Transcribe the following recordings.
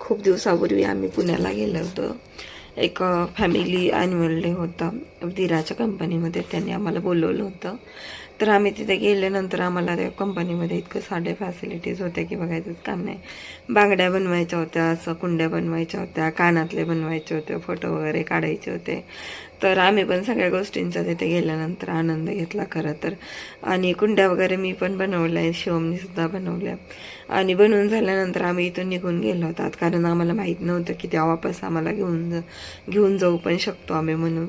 खूप दिवसापूर्वी आम्ही पुण्याला गेलो होतो. एक फॅमिली ॲन्युअल डे होता. दिराच्या कंपनीमध्ये त्यांनी आम्हाला बोलवलं होतं. तर आम्ही तिथे गेल्यानंतर आम्हाला त्या कंपनीमध्ये इतकं साडे फॅसिलिटीज होत्या की बघायचंच काम नाही. बांगड्या बनवायच्या होत्या असं कुंड्या बनवायच्या होत्या कानातले बनवायचे होते फोटो वगैरे काढायचे होते. तर आम्ही पण सगळ्या गोष्टींचा तिथे गेल्यानंतर आनंद घेतला खरं तर. आणि कुंड्या वगैरे मी पण बनवल्या आहेत शिवमनीसुद्धा बनवल्या. आणि बनवून झाल्यानंतर आम्ही इथून निघून गेलो होतात कारण आम्हाला माहीत नव्हतं की त्या वापस आम्हाला घेऊन जा घेऊन जाऊ पण शकतो आम्ही म्हणून.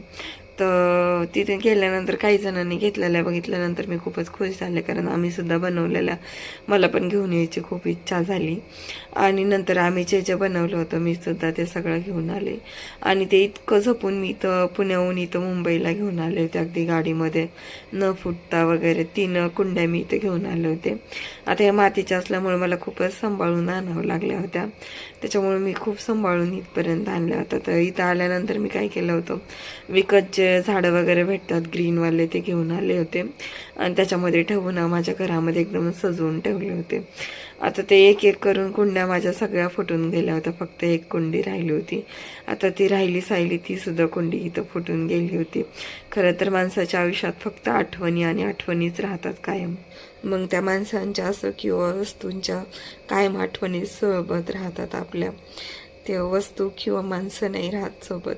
तर तिथे गेल्यानंतर काही जणांनी घेतलेल्या बघितल्यानंतर मी खूपच खुश झाले कारण आम्ही सुद्धा बनवलेल्या मला पण घेऊन यायची खूप इच्छा झाली. आणि नंतर आम्ही जे जे बनवलं होतं मी सुद्धा ते सगळं घेऊन आले. आणि ते इतकं झपून मी इथं पुण्याहून इथं मुंबईला घेऊन आले होते अगदी गाडीमध्ये. न फुटता वगैरे तीन कुंड्या मी इथं घेऊन आले होते. आता या मातीच्या असल्यामुळे मला खूपच सांभाळून आणावं लागल्या होत्या. त्याच्यामुळे मी खूप सांभाळून इथपर्यंत आणल्या होत्या. तर इथं आल्यानंतर मी काय केलं होतं विकत जे झाडं वगैरे भेटतात ग्रीनवाले ते घेऊन आले होते. आणि त्याच्यामध्ये ठेवून माझ्या घरामध्ये एकदम सजवून ठेवले होते. आता ते एक एक करून कुंड्या माझ्या सगळ्या फुटून गेल्या होत्या. फक्त एक कुंडी राहिली होती. आता ती राहिली सायली ती सुद्धा कुंडी इथं फुटून गेली होती. खरं तर माणसाच्या आयुष्यात फक्त आठवणी आणि आठवणीच राहतात कायम. मग त्या माणसांच्या असं किंवा वस्तूंच्या कायम आठवणी सोबत राहतात आपल्या. ते वस्तू किंवा माणसं नाही राहत सोबत.